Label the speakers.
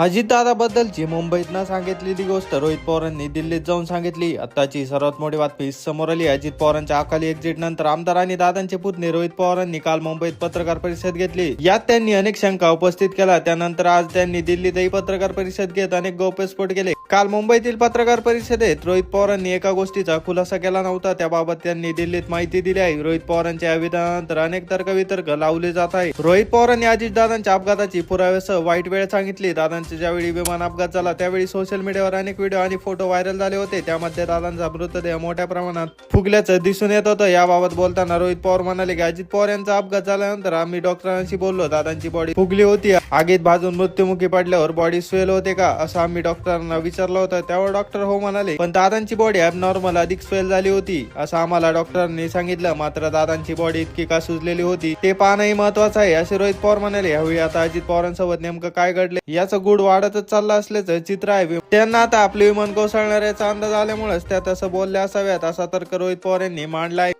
Speaker 1: अजितदादाबद्दलची मुंबईतनं सांगितलेली गोष्ट रोहित पवारांनी दिल्लीत जाऊन सांगितली. आत्ताची सर्वात मोठी बातमी समोर आली. अजित पवारांच्या अकाली एक्झिट नंतर आमदार आणि दादांचे पुतणे रोहित पवारांनी काल मुंबईत पत्रकार परिषद घेतली. यात त्यांनी अनेक शंका उपस्थित केला त्यानंतर आज त्यांनी दिल्लीतही पत्रकार परिषद घेत अनेक गौप्यस्फोट केले. काल मुंबईतील पत्रकार परिषदेत रोहित पवारांनी एका गोष्टीचा खुलासा केला नव्हता. त्याबाबत त्यांनी दिल्लीत माहिती दिली आहे. रोहित पवारांच्या या विधानानंतर अनेक तर्कवितर्क लावले जात आहे रोहित पवारांनी अजित दादांच्या अपघाताची पुराव्यासह वाईट वेळ सांगितली. दादांचे ज्यावेळी विमान अपघात झाला त्यावेळी सोशल मीडियावर अनेक व्हिडिओ आणि फोटो व्हायरल झाले होते. त्यामध्ये दादांचा मृतदेह मोठ्या प्रमाणात फुगल्याचं दिसून येत होतं. याबाबत बोलताना रोहित पवार म्हणाले की अजित पवार यांचा अपघात झाल्यानंतर आम्ही डॉक्टरांशी बोललो. दादांची बॉडी फुगली होती. आगीत भाजून मृत्युमुखी पडल्यावर बॉडी स्वेल होते का? असं आम्ही डॉक्टरांना विचार विचारला होता त्यावर डॉक्टर हो म्हणाले पण दादांची बॉडी नॉर्मल अधिक स्वेल झाली होती. असं आम्हाला डॉक्टरांनी सांगितलं. मात्र दादांची बॉडी इतकी का सुजलेली होती ते पाहणंही महत्वाचं आहे असे रोहित पवार म्हणाले. यावेळी आता अजित पवारांसोबत नेमकं काय घडले याचं गुढ वाढतच चाललं असल्याचं चित्र आहे. त्यांना आता आपले विमान कोसळणाऱ्याचा अंदाज आल्यामुळेच त्या तसं बोलल्या असाव्यात असा तर्क रोहित पवार यांनी मांडला आहे.